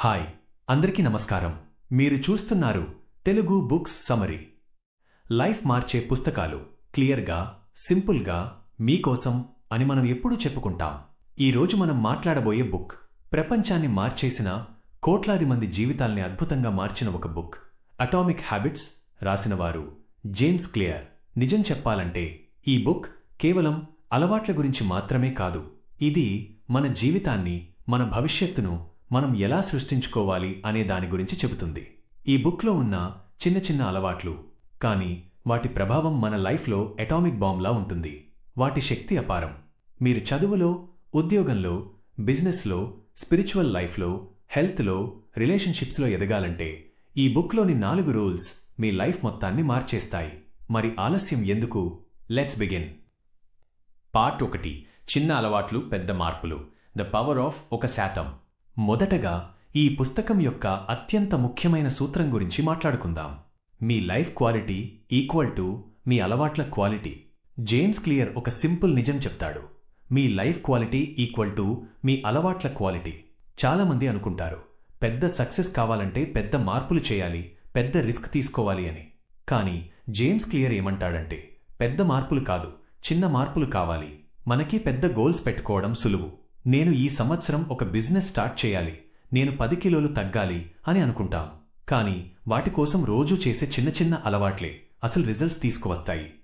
Hi అందరికీ నమస్కారం. మీరు చూస్తున్నారు తెలుగు బుక్స్ సమరీ లైఫ్ మార్చే పుస్తకాలు క్లియర్గా సింపుల్గా మీకోసం అని మనం ఎప్పుడూ చెప్పుకుంటాం. ఈరోజు మనం మాట్లాడబోయే బుక్ ప్రపంచాన్ని మార్చేసిన కోట్లాది మంది జీవితాల్ని అద్భుతంగా మార్చిన ఒక బుక్. అటామిక్ హ్యాబిట్స్ రాసినవారు జేమ్స్ క్లియర్. నిజం చెప్పాలంటే ఈ బుక్ కేవలం అలవాట్ల గురించి మాత్రమే కాదు. ఇది మన జీవితాన్ని మన భవిష్యత్తును మనం ఎలా సృష్టించుకోవాలి అనే దాని గురించి చెబుతుంది. ఈ బుక్లో ఉన్న చిన్న చిన్న అలవాట్లు కానీ వాటి ప్రభావం మన లైఫ్లో అటామిక్ బాంబ్లా ఉంటుంది. వాటి శక్తి అపారం. మీరు చదువులో ఉద్యోగంలో బిజినెస్లో స్పిరిచువల్ లైఫ్లో హెల్త్లో రిలేషన్షిప్స్లో ఎదగాలంటే ఈ బుక్లోని నాలుగు రూల్స్ మీ లైఫ్ మొత్తాన్ని మార్చేస్తాయి. మరి ఆలస్యం ఎందుకు? Let's begin. పార్ట్ ఒకటి. చిన్న అలవాట్లు పెద్ద మార్పులు. ద పవర్ ఆఫ్ ఒక శాతం. మొదటగా ఈ పుస్తకం యొక్క అత్యంత ముఖ్యమైన సూత్రం గురించి మాట్లాడుకుందాం. మీ లైఫ్ క్వాలిటీ ఈక్వల్ టు మీ అలవాట్ల క్వాలిటీ. జేమ్స్ క్లియర్ ఒక సింపుల్ నిజం చెప్తాడు. మీ లైఫ్ క్వాలిటీ ఈక్వల్ టు మీ అలవాట్ల క్వాలిటీ. చాలామంది అనుకుంటారు పెద్ద సక్సెస్ కావాలంటే పెద్ద మార్పులు చేయాలి పెద్ద రిస్క్ తీసుకోవాలి అని. కానీ జేమ్స్ క్లియర్ ఏమంటాడంటే పెద్ద మార్పులు కాదు చిన్న మార్పులు కావాలి. మనకి పెద్ద గోల్స్ పెట్టుకోవడం సులువు. నేను ఈ సంవత్సరం ఒక బిజినెస్ స్టార్ట్ చేయాలి. నేను పది కిలోలు తగ్గాలి అని అనుకుంటాం. కానీ వాటి కోసం రోజూ చేసే చిన్న చిన్న అలవాట్లే అసలు రిజల్ట్స్ తీసుకువస్తాయి.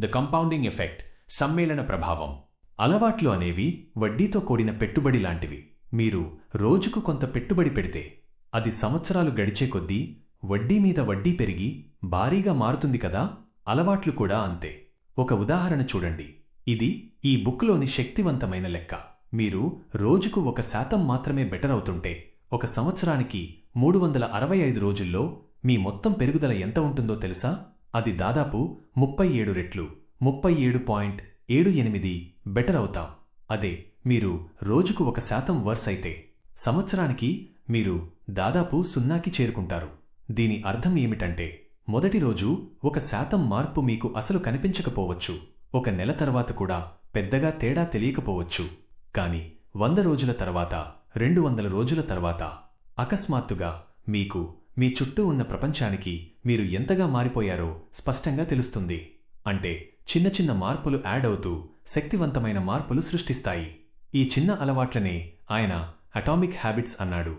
ద కంపౌండింగ్ ఎఫెక్ట్ సమ్మేళన ప్రభావం. అలవాట్లు అనేవి వడ్డీతో కూడిన పెట్టుబడి లాంటివి. మీరు రోజుకు కొంత పెట్టుబడి పెడితే అది సంవత్సరాలు గడిచే కొద్దీ వడ్డీ మీద వడ్డీ పెరిగి భారీగా మారుతుంది కదా? అలవాట్లు కూడా అంతే. ఒక ఉదాహరణ చూడండి. ఇది ఈ బుక్లోని శక్తివంతమైన లెక్క. మీరు రోజుకు ఒక శాతం మాత్రమే బెటర్ అవుతుంటే ఒక సంవత్సరానికి మూడు వందల అరవై ఐదు రోజుల్లో మీ మొత్తం పెరుగుదల ఎంత ఉంటుందో తెలుసా? అది దాదాపు ముప్పై ఏడు రెట్లు ముప్పై ఏడు పాయింట్ ఏడు ఎనిమిది బెటర్ అవుతాం. అదే మీరు రోజుకు ఒక శాతం వర్స్ అయితే సంవత్సరానికి మీరు దాదాపు సున్నాకి చేరుకుంటారు. దీని అర్థం ఏమిటంటే మొదటి రోజు ఒక శాతం మార్పు మీకు అసలు కనిపించకపోవచ్చు. ఒక నెల తర్వాత కూడా పెద్దగా తేడా తెలియకపోవచ్చు. కాని వంద రోజుల తర్వాత రెండు వందల రోజుల తర్వాత అకస్మాత్తుగా మీకు మీ చుట్టూ ఉన్న ప్రపంచానికి మీరు ఎంతగా మారిపోయారో స్పష్టంగా తెలుస్తుంది. అంటే చిన్న చిన్న మార్పులు యాడ్ అవుతూ శక్తివంతమైన మార్పులు సృష్టిస్తాయి. ఈ చిన్న అలవాట్లనే ఆయన అటామిక్ హ్యాబిట్స్ అన్నాడు.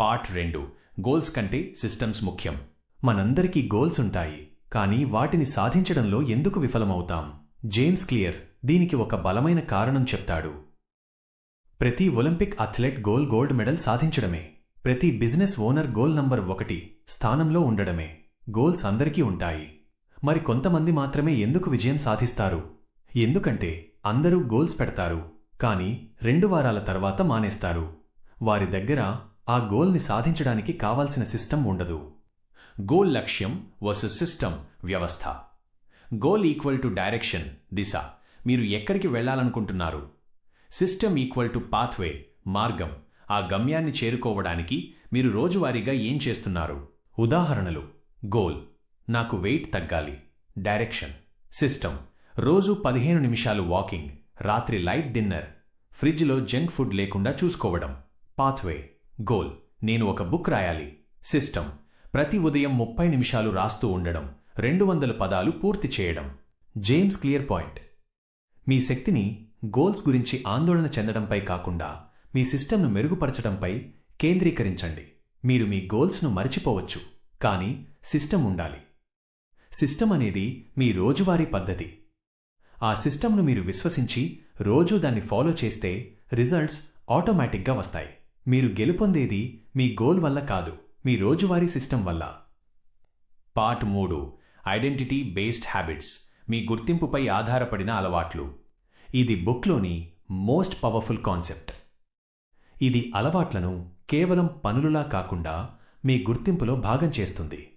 పార్ట్ రెండు. గోల్స్ కంటే సిస్టమ్స్ ముఖ్యం. మనందరికీ గోల్స్ ఉంటాయి కానీ వాటిని సాధించడంలో ఎందుకు విఫలమవుతాం? James clear. దీనికి ఒక బలమైన కారణం చెప్తాడు. ప్రతి Olympic athlete goal gold medal సాధించడమే. ప్రతి బిజినెస్ ఓనర్ గోల్ నంబర్ ఒకటి స్థానంలో ఉండడమే. గోల్స్ అందరికీ ఉంటాయి. మరి కొంతమంది మాత్రమే ఎందుకు విజయం సాధిస్తారు? ఎందుకంటే అందరూ గోల్స్ పెడతారు. కానీ రెండు వారాల తర్వాత మానేస్తారు. వారి దగ్గర ఆ గోల్ని సాధించడానికి కావాల్సిన సిస్టమ్ ఉండదు. గోల్ లక్ష్యం వర్సెస్ సిస్టమ్ వ్యవస్థ. గోల్ ఈక్వల్ టు డైరెక్షన్ దిశ. మీరు ఎక్కడికి వెళ్ళాలనుకుంటున్నారు? సిస్టమ్ ఈక్వల్ టు పాత్వే మార్గం. ఆ గమ్యాన్ని చేరుకోవడానికి మీరు రోజువారీగా ఏం చేస్తున్నారు? ఉదాహరణలు. గోల్ నాకు వెయిట్ తగ్గాలి. డైరెక్షన్ సిస్టమ్ రోజు పదిహేను నిమిషాలు వాకింగ్ రాత్రి లైట్ డిన్నర్ ఫ్రిడ్జ్లో జంక్ ఫుడ్ లేకుండా చూసుకోవడం. పాత్వే గోల్ నేను ఒక బుక్ రాయాలి. సిస్టమ్ ప్రతి ఉదయం ముప్పై నిమిషాలు రాస్తూ ఉండడం. రెండు వందల పదాలు పూర్తి చేయడం. జేమ్స్ క్లియర్ పాయింట్ మీ శక్తిని గోల్స్ గురించి ఆందోళన చెందడంపై కాకుండా మీ సిస్టమ్ను మెరుగుపరచడంపై కేంద్రీకరించండి. మీరు మీ గోల్స్ను మరిచిపోవచ్చు కానీ సిస్టమ్ ఉండాలి. సిస్టమ్ అనేది మీ రోజువారీ పద్ధతి. ఆ సిస్టమ్ను మీరు విశ్వసించి రోజూ దాన్ని ఫాలో చేస్తే రిజల్ట్స్ ఆటోమేటిక్గా వస్తాయి. మీరు గెలుపొందేది మీ గోల్ వల్ల కాదు మీ రోజువారీ సిస్టమ్ వల్ల. పార్ట్ మూడు ఐడెంటిటీ బేస్డ్ హ్యాబిట్స్. మీ గుర్తింపుపై ఆధారపడిన అలవాట్లు. ఇది బుక్లోని మోస్ట్ పవర్ఫుల్ కాన్సెప్ట్. ఇది అలవాట్లను కేవలం పనులులా కాకుండా మీ గుర్తింపులో భాగం చేస్తుంది.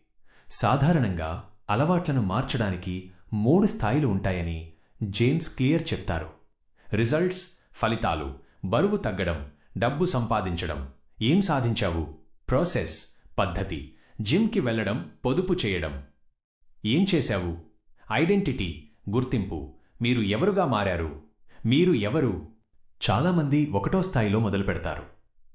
సాధారణంగా అలవాట్లను మార్చడానికి మూడు స్థాయిలు ఉంటాయని జేమ్స్ క్లియర్ చెప్తారు. రిజల్ట్స్ ఫలితాలు బరువు తగ్గడం డబ్బు సంపాదించడం ఏం సాధించావు ప్రాసెస్ పద్ధతి జిమ్కి వెళ్ళడం పొదుపు చేయడం. ఏం చేశావు ఐడెంటిటీ గుర్తింపు. మీరు ఎవరుగా మారారు? మీరు ఎవరు? చాలామంది ఒకటో స్థాయిలో మొదలు పెడతారు.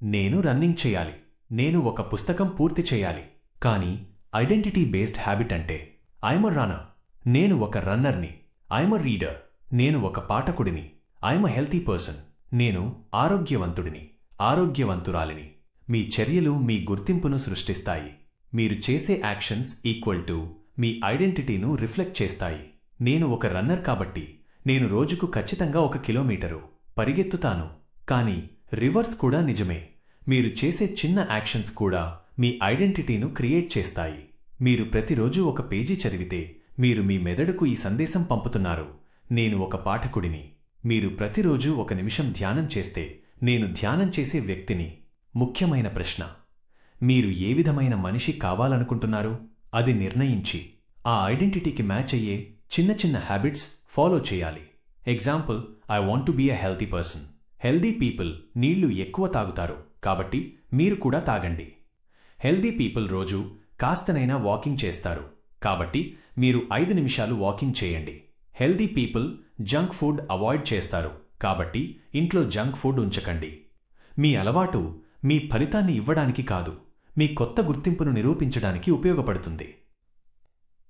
నేను రన్నింగ్ చేయాలి. నేను ఒక పుస్తకం పూర్తి చేయాలి. కానీ ఐడెంటిటీ బేస్డ్ హ్యాబిట్ అంటే ఐఎమ్ రన్నర్ నేను ఒక రన్నర్ని. ఐఎమ్ రీడర్ నేను ఒక పాఠకుడిని. ఐఎమ్ హెల్తీ పర్సన్ నేను ఆరోగ్యవంతుడిని. ఆరోగ్యవంతురాలిని. మీ చర్యలు మీ గుర్తింపును సృష్టిస్తాయి. మీరు చేసే యాక్షన్స్ ఈక్వల్ టు మీ ఐడెంటిటీను రిఫ్లెక్ట్ చేస్తాయి. నేను ఒక రన్నర్ కాబట్టి నేను రోజుకు ఖచ్చితంగా ఒక కిలోమీటరు పరిగెత్తుతాను. కానీ రివర్స్ కూడా నిజమే. మీరు చేసే చిన్న యాక్షన్స్ కూడా మీ ఐడెంటిటీను క్రియేట్ చేస్తాయి. మీరు ప్రతిరోజు ఒక పేజీ చదివితే మీరు మీ మెదడుకు ఈ సందేశం పంపుతున్నారు. నేను ఒక పాఠకుడిని. మీరు ప్రతిరోజు ఒక నిమిషం ధ్యానం చేస్తే నేను ధ్యానం చేసే వ్యక్తిని. ముఖ్యమైన ప్రశ్న. మీరు ఏ విధమైన మనిషి కావాలనుకుంటున్నారు? అది నిర్ణయించి ఆ ఐడెంటిటీకి మ్యాచ్ అయ్యే చిన్న చిన్న హ్యాబిట్స్ ఫాలో చేయాలి. Example I want to be a healthy person healthy people నీళ్ళు ఎక్కువ తాగుతారు. కాబట్టి మీరు కూడా తాగండి. హెల్దీ పీపుల్ రోజు కాస్తనైనా వాకింగ్ చేస్తారు. కాబట్టి మీరు ఐదు నిమిషాలు వాకింగ్ చేయండి. Healthy people junk food avoid చేస్తారు. కాబట్టి ఇంట్లో జంక్ ఫుడ్ ఉంచకండి. మీ అలవాటు మీ ఫలితాన్ని ఇవ్వడానికి కాదు. మీ కొత్త గుర్తింపును నిరూపించడానికి ఉపయోగపడుతుంది.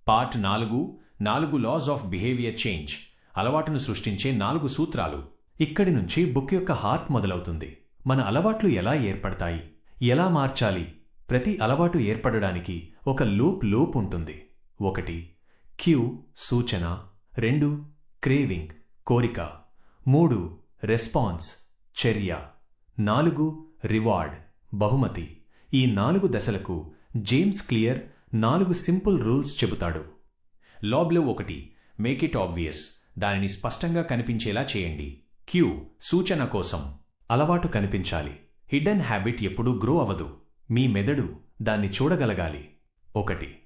పార్ట్ నాలుగు నాలుగు లాస్ ఆఫ్ బిహేవియర్ చేంజ్ అలవాటును సృష్టించే నాలుగు సూత్రాలు. ఇక్కడి నుంచి బుక్ యొక్క హార్ట్ మొదలవుతుంది. మన అలవాట్లు ఎలా ఏర్పడతాయి? ఎలా మార్చాలి? ప్రతి అలవాటు ఏర్పడడానికి ఒక లూప్ లూప్ ఉంటుంది. ఒకటి క్యూ సూచన. రెండు క్రేవింగ్ కోరిక. మూడు రెస్పాన్స్ చర్య. నాలుగు రివార్డ్ బహుమతి. ఈ నాలుగు దశలకు జేమ్స్ క్లియర్ నాలుగు సింపుల్ రూల్స్ చెబుతాడు. లాబ్లో ఒకటి మేక్ ఇట్ ఆబ్వియస్ దానిని స్పష్టంగా కనిపించేలా చేయండి. క్యూ సూచన కోసం. అలవాటు కనిపించాలి. హిడెన్ హ్యాబిట్ ఎప్పుడూ గ్రో అవ్వదు. మీ మెదడు దాన్ని చూడగలగాలి. ఒకటి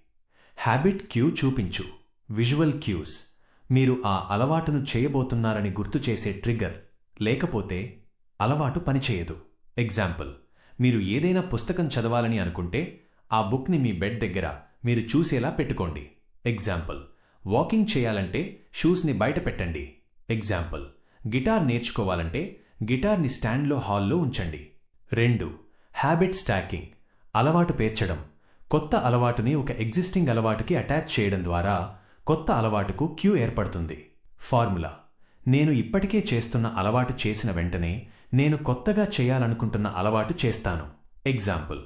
హ్యాబిట్ క్యూ చూపించు. విజువల్ క్యూస్ మీరు ఆ అలవాటును చేయబోతున్నారని గుర్తు చేసే ట్రిగ్గర్ లేకపోతే అలవాటు పనిచేయదు. ఎగ్జాంపుల్ మీరు ఏదైనా పుస్తకం చదవాలని అనుకుంటే ఆ బుక్ని మీ బెడ్ దగ్గర మీరు చూసేలా పెట్టుకోండి. ఎగ్జాంపుల్ వాకింగ్ చేయాలంటే షూస్ని బయట పెట్టండి. ఎగ్జాంపుల్ గిటార్ నేర్చుకోవాలంటే గిటార్ని స్టాండ్లో హాల్లో ఉంచండి. రెండు హ్యాబిట్ స్టాకింగ్ అలవాటు పేర్చడం. కొత్త అలవాటుని ఒక ఎగ్జిస్టింగ్ అలవాటుకి అటాచ్ చేయడం ద్వారా కొత్త అలవాటుకు క్యూ ఏర్పడుతుంది. ఫార్ములా నేను ఇప్పటికే చేస్తున్న అలవాటు చేసిన వెంటనే నేను కొత్తగా చేయాలనుకుంటున్న అలవాటు చేస్తాను. ఎగ్జాంపుల్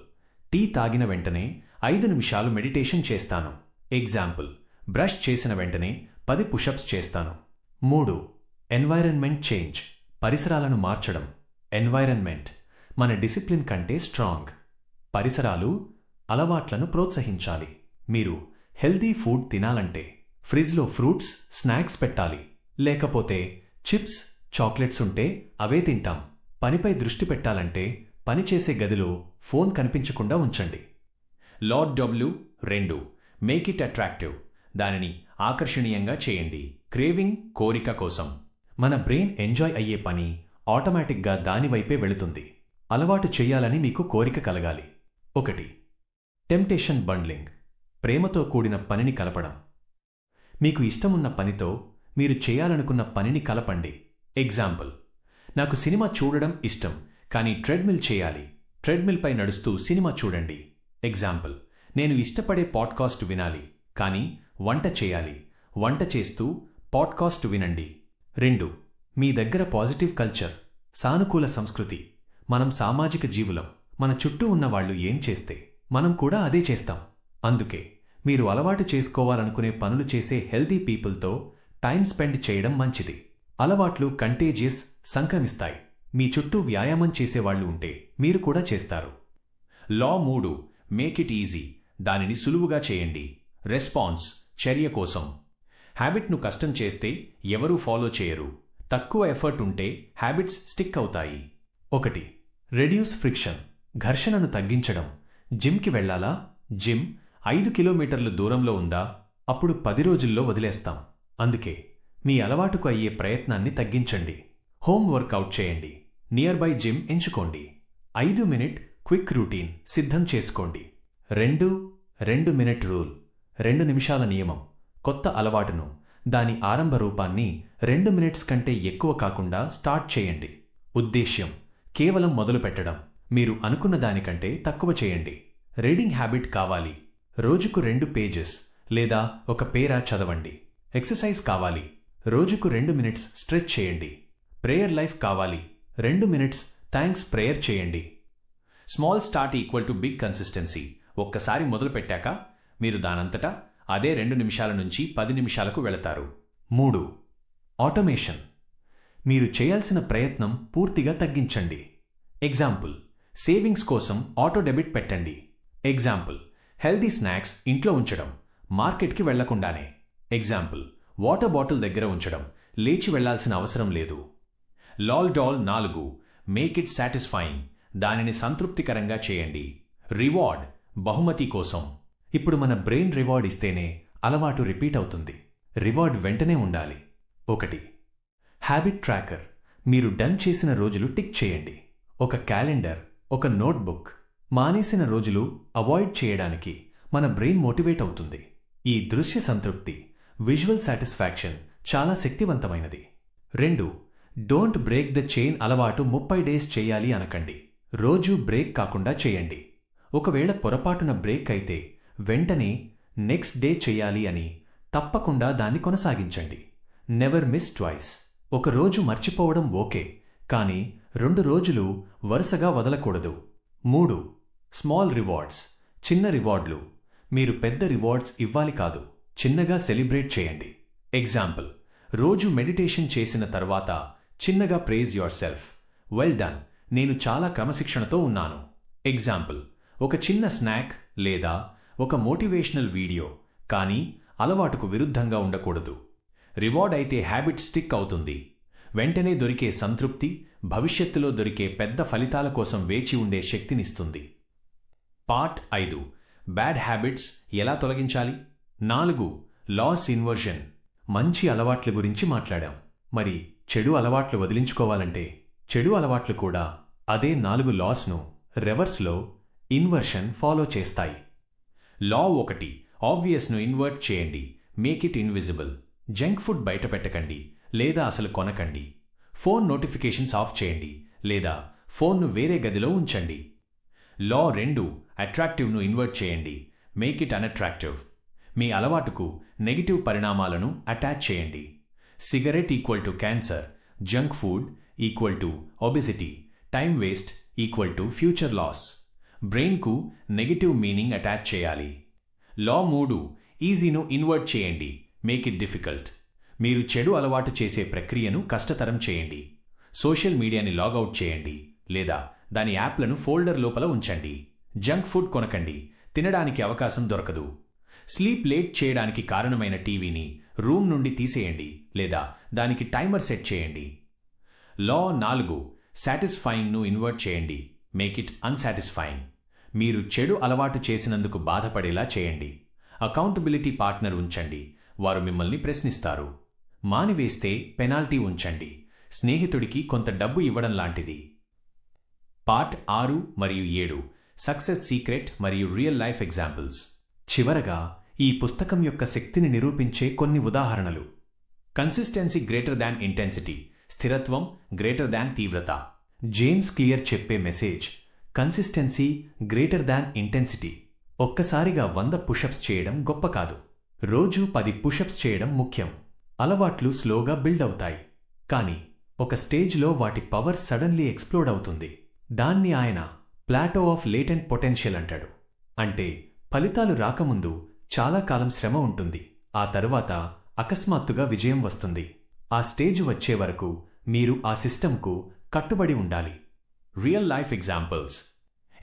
టీ తాగిన వెంటనే ఐదు నిమిషాలు మెడిటేషన్ చేస్తాను. ఎగ్జాంపుల్ బ్రష్ చేసిన వెంటనే పది పుషప్స్ చేస్తాను. మూడు ఎన్వైరన్మెంట్ చేంజ్ పరిసరాలను మార్చడం. ఎన్వైరన్మెంట్ మన డిసిప్లిన్ కంటే స్ట్రాంగ్ పరిసరాలు అలవాట్లను ప్రోత్సహించాలి. మీరు హెల్దీ ఫుడ్ తినాలంటే ఫ్రిజ్లో ఫ్రూట్స్ స్నాక్స్ పెట్టాలి. లేకపోతే చిప్స్ చాక్లెట్స్ ఉంటే అవే తింటాం. పనిపై దృష్టి పెట్టాలంటే పనిచేసే గదిలో ఫోన్ కనిపించకుండా ఉంచండి. లార్డ్ డబ్ల్యూ రెండు మేక్ ఇట్ అట్రాక్టివ్. దానిని ఆకర్షణీయంగా చేయండి. క్రేవింగ్ కోరిక కోసం. మన బ్రెయిన్ ఎంజాయ్ అయ్యే పని ఆటోమేటిక్గా దానివైపే వెళుతుంది. అలవాటు చేయాలని మీకు కోరిక కలగాలి. ఒకటి టెంప్టేషన్ బండ్లింగ్. ప్రేమతో కూడిన పనిని కలపడం. మీకు ఇష్టమున్న పనితో మీరు చేయాలనుకున్న పనిని కలపండి. ఎగ్జాంపుల్ నాకు సినిమా చూడడం ఇష్టం కానీ ట్రెడ్మిల్ చేయాలి. ట్రెడ్మిల్పై నడుస్తూ సినిమా చూడండి. ఎగ్జాంపుల్ నేను ఇష్టపడే పాడ్కాస్ట్ వినాలి కానీ వంట చేయాలి. వంట చేస్తూ పాడ్కాస్ట్ వినండి. రెండు మీ దగ్గర పాజిటివ్ కల్చర్ సానుకూల సంస్కృతి. మనం సామాజిక జీవులం మన చుట్టూ ఉన్న వాళ్ళు ఏం చేస్తే మనం కూడా అదే చేస్తాం. అందుకే మీరు అలవాటు చేసుకోవాలనుకునే పనులు చేసే హెల్తీ పీపుల్తో టైం స్పెండ్ చేయడం మంచిది. అలవాట్లు కంటేజియస్ సంక్రమిస్తాయి. మీ చుట్టూ వ్యాయామం చేసేవాళ్ళు ఉంటే మీరు కూడా చేస్తారు. లా మూడు మేక్ ఇట్ ఈజీ దానిని సులువుగా చేయండి. రెస్పాన్స్ చర్య కోసం. హ్యాబిట్ను కష్టం చేస్తే ఎవరూ ఫాలో చేయరు. తక్కువ ఎఫర్ట్ ఉంటే హ్యాబిట్స్ స్టిక్ అవుతాయి. ఒకటి రెడ్యూస్ ఫ్రిక్షన్ ఘర్షణను తగ్గించడం. జిమ్కి వెళ్ళాలా? జిమ్ ఐదు కిలోమీటర్లు దూరంలో ఉందా? అప్పుడు పది రోజుల్లో వదిలేస్తాం. అందుకే మీ అలవాటుకు అయ్యే ప్రయత్నాన్ని తగ్గించండి. హోమ్ వర్కౌట్ చేయండి. నియర్ బై జిమ్ ఎంచుకోండి. ఐదు మినిట్ క్విక్ రూటీన్ సిద్ధం చేసుకోండి. రెండు రెండు మినిట్ రూల్ రెండు నిమిషాల నియమం కొత్త అలవాటును దాని ఆరంభ రూపాన్ని రెండు మినిట్స్ కంటే ఎక్కువ కాకుండా స్టార్ట్ చేయండి. ఉద్దేశ్యం కేవలం మొదలుపెట్టడం మీరు అనుకున్న దానికంటే తక్కువ చేయండి. రీడింగ్ హ్యాబిట్ కావాలి. రోజుకు రెండు పేజెస్ లేదా ఒక పేరా చదవండి. ఎక్సర్సైజ్ కావాలి. రోజుకు రెండు మినిట్స్ స్ట్రెచ్ చేయండి. ప్రేయర్ లైఫ్ కావాలి. రెండు మినిట్స్ థ్యాంక్స్ ప్రేయర్ చేయండి. Small start equal to big consistency. ఒక్కసారి మొదలుపెట్టాక మీరు దానంతటా అదే రెండు నిమిషాల నుంచి పది నిమిషాలకు వెళతారు. మూడు. ఆటోమేషన్. మీరు చేయాల్సిన ప్రయత్నం పూర్తిగా తగ్గించండి. ఎగ్జాంపుల్ సేవింగ్స్ కోసం ఆటో డెబిట్ పెట్టండి. ఎగ్జాంపుల్ హెల్దీ స్నాక్స్ ఇంట్లో ఉంచడం. మార్కెట్కి వెళ్ళకుండానే. ఎగ్జాంపుల్ వాటర్ బాటిల్ దగ్గర ఉంచడం లేచి వెళ్ళాల్సిన అవసరం లేదు. లాల్ డాల్ నాలుగు మేక్ ఇట్ సాటిస్ఫైయింగ్ దానిని సంతృప్తికరంగా చేయండి. రివార్డ్ బహుమతి కోసం. ఇప్పుడు మన బ్రెయిన్ రివార్డ్ ఇస్తేనే అలవాటు రిపీట్ అవుతుంది. రివార్డ్ వెంటనే ఉండాలి. ఒకటి. Habit tracker. మీరు డన్ చేసిన రోజులు టిక్ చేయండి. ఒక క్యాలెండర్ ఒక నోట్బుక్ మానేసిన రోజులు అవాయిడ్ చేయడానికి మన బ్రెయిన్ మోటివేట్ అవుతుంది. ఈ దృశ్య సంతృప్తి. విజువల్ సాటిస్ఫాక్షన్ చాలా శక్తివంతమైనది. రెండు డోంట్ బ్రేక్ ద చైన్ అలవాటు ముప్పై డేస్ చేయాలి అనకండి. రోజు బ్రేక్ కాకుండా చేయండి. ఒకవేళ పొరపాటున బ్రేక్ అయితే వెంటనే నెక్స్ట్ డే చేయాలి అని తప్పకుండా దాన్ని కొనసాగించండి. Never miss twice. ఒక రోజు మర్చిపోవడం ఓకే కానీ రెండు రోజులు వరుసగా వదలకూడదు. మూడు స్మాల్ రివార్డ్స్ చిన్న రివార్డులు. మీరు పెద్ద రివార్డ్స్ ఇవ్వాలి కాదు. చిన్నగా సెలిబ్రేట్ చేయండి. ఎగ్జాంపుల్ రోజు మెడిటేషన్ చేసిన తర్వాత చిన్నగా praise yourself well done నేను చాలా క్రమశిక్షణతో ఉన్నాను. ఎగ్జాంపుల్ ఒక చిన్న స్నాక్ లేదా ఒక మోటివేషనల్ వీడియో కానీ అలవాటుకు విరుద్ధంగా ఉండకూడదు. రివార్డ్ అయితే హ్యాబిట్ స్టిక్ అవుతుంది. వెంటనే దొరికే సంతృప్తి భవిష్యత్తులో దొరికే పెద్ద ఫలితాల కోసం వేచి ఉండే శక్తినిస్తుంది. పార్ట్ ఐదు. బ్యాడ్ హ్యాబిట్స్ ఎలా తొలగించాలి? నాలుగు లాస్ ఇన్వర్షన్. మంచి అలవాట్ల గురించి మాట్లాడాం. మరి చెడు అలవాట్లు వదిలించుకోవాలంటే చెడు అలవాట్లు కూడా అదే నాలుగు లాస్ను రెవర్స్లో ఇన్వర్షన్ ఫాలో చేస్తాయి. లా ఒకటి ఆబ్వియస్ను ఇన్వర్ట్ చేయండి. Make it invisible junk food బయట పెట్టకండి. లేదా అసలు కొనకండి. ఫోన్ నోటిఫికేషన్స్ ఆఫ్ చేయండి. లేదా ఫోన్ను వేరే గదిలో ఉంచండి. లా రెండు అట్రాక్టివ్ను ఇన్వర్ట్ చేయండి. మేక్ ఇట్ అన్అట్రాక్టివ్ మీ అలవాటుకు నెగిటివ్ పరిణామాలను అటాచ్ చేయండి. Cigarette equal to cancer junk food equal to obesity time waste equal to future loss. బ్రెయిన్కు negative meaning attach చేయాలి. లా మూడు ఈజీను ఇన్వర్ట్ చేయండి. Make it difficult. మీరు చెడు అలవాటు చేసే ప్రక్రియను కష్టతరం చేయండి. సోషల్ మీడియాని లాగౌట్ చేయండి. లేదా దాని యాప్లను ఫోల్డర్ లోపల ఉంచండి. జంక్ ఫుడ్ కొనకండి. తినడానికి అవకాశం దొరకదు. స్లీప్ లేట్ చేయడానికి కారణమైన టీవీని రూమ్ నుండి తీసేయండి లేదా దానికి టైమర్ సెట్ చేయండి. లా నాలుగు సాటిస్ఫైయింగ్ను ఇన్వర్ట్ చేయండి. మేక్ ఇట్ అన్సాటిస్ఫైయింగ్ మీరు చెడు అలవాటు చేసినందుకు బాధపడేలా చేయండి. అకౌంటబిలిటీ పార్ట్నర్ ఉంచండి. వారు మిమ్మల్ని ప్రశ్నిస్తారు. మానివేస్తే పెనాల్టీ ఉంచండి. స్నేహితుడికి కొంత డబ్బు ఇవ్వడం లాంటిది. పార్ట్ ఆరు మరియు ఏడు సక్సెస్ సీక్రెట్ మరియు రియల్ లైఫ్ ఎగ్జాంపుల్స్. చివరగా ఈ పుస్తకం యొక్క శక్తిని నిరూపించే కొన్ని ఉదాహరణలు. కన్సిస్టెన్సీ గ్రేటర్ దాన్ ఇంటెన్సిటీ స్థిరత్వం గ్రేటర్ దాన్ తీవ్రత. జేమ్స్ క్లియర్ చెప్పే message consistency greater than intensity. ఒక్కసారిగా వంద పుషప్స్ చేయడం గొప్ప కాదు. రోజూ పది పుషప్స్ చేయడం ముఖ్యం. అలవాట్లు స్లోగా బిల్డ్ అవుతాయి. కానీ ఒక స్టేజ్లో వాటి పవర్ సడన్లీ ఎక్స్ప్లోడ్ అవుతుంది. దాన్ని ఆయన ప్లాటో ఆఫ్ లేటెంట్ పొటెన్షియల్ అంటాడు. అంటే ఫలితాలు రాకముందు చాలా కాలం శ్రమ ఉంటుంది. ఆ తరువాత అకస్మాత్తుగా విజయం వస్తుంది. ఆ స్టేజ్ వచ్చే వరకు మీరు ఆ సిస్టంకు కట్టుబడి ఉండాలి. Real life examples.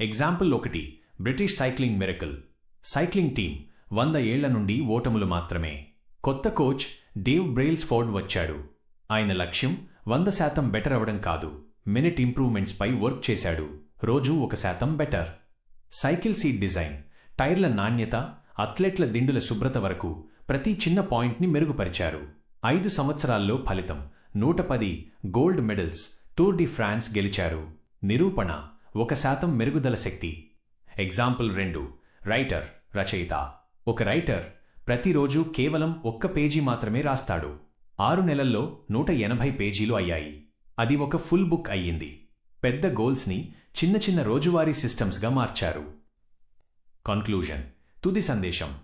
ఎగ్జాంపుల్ ఒకటి British cycling miracle. Cycling team వంద ఏళ్ళ నుండి ఓటములు మాత్రమే. కొత్త కోచ్ డేవ్ బ్రెయిల్స్ ఫోర్డ్ వచ్చాడు. ఆయన లక్ష్యం వంద శాతం బెటర్ అవడం కాదు. మినిట్ ఇంప్రూవ్మెంట్స్ పై వర్క్ చేశాడు. రోజూ ఒక శాతం బెటర్. Cycle seat design. టైర్ల నాణ్యత అథ్లెట్ల దిండుల శుభ్రత వరకు ప్రతి చిన్న పాయింట్ని మెరుగుపరిచారు. ఐదు సంవత్సరాల్లో ఫలితం నూట పది gold medals Tour de France గెలిచారు. నిరూపణ ఒక శాతం మెరుగుదల శక్తి. ఎగ్జాంపుల్ రెండు రైటర్ రచయిత. ఒక రైటర్ ప్రతిరోజు కేవలం ఒక్క పేజీ మాత్రమే రాస్తాడు. ఆరు నెలల్లో నూట ఎనభై పేజీలు అయ్యాయి. అది ఒక ఫుల్ బుక్ అయ్యింది. పెద్ద గోల్స్ని చిన్న చిన్న రోజువారీ సిస్టమ్స్గా మార్చారు. కన్క్లూజన్ తుది సందేశం.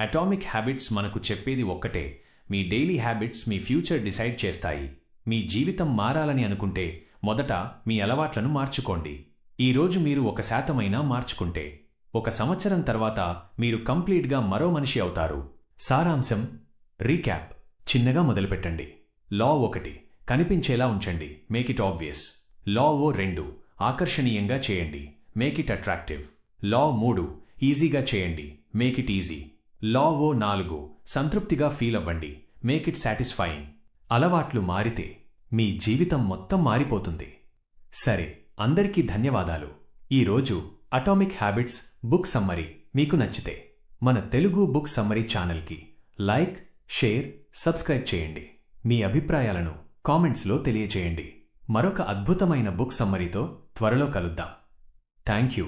అటామిక్ హ్యాబిట్స్ మనకు చెప్పేది ఒక్కటే. మీ డైలీ హ్యాబిట్స్ మీ ఫ్యూచర్ డిసైడ్ చేస్తాయి. మీ జీవితం మారాలని అనుకుంటే మొదట మీ అలవాట్లను మార్చుకోండి. ఈరోజు మీరు ఒక శాతమైనా మార్చుకుంటే. ఒక సంవత్సరం తర్వాత మీరు కంప్లీట్గా మరో మనిషి అవుతారు. సారాంశం. రీక్యాప్ చిన్నగా మొదలుపెట్టండి. లా ఒకటి. కనిపించేలా ఉంచండి. మేక్ ఇట్ ఆబ్వియస్ లా ఓ రెండు. ఆకర్షణీయంగా చేయండి. మేక్ ఇట్ అట్రాక్టివ్ లా మూడు. ఈజీగా చేయండి. మేక్ ఇట్ ఈజీ లా ఓ నాలుగు. సంతృప్తిగా ఫీల్ అవ్వండి. మేక్ ఇట్ సాటిస్ఫైయింగ్ అలవాట్లు మారితే మీ జీవితం మొత్తం మారిపోతుంది. సరే అందరికీ ధన్యవాదాలు. ఈరోజు అటామిక్ హ్యాబిట్స్ బుక్ సమ్మరీ మీకు నచ్చితే మన తెలుగు బుక్ సమ్మరీ ఛానల్కి లైక్ షేర్ సబ్స్క్రైబ్ చేయండి. మీ అభిప్రాయాలను కామెంట్స్లో తెలియచేయండి. మరొక అద్భుతమైన బుక్ సమ్మరీతో త్వరలో కలుద్దాం. Thank you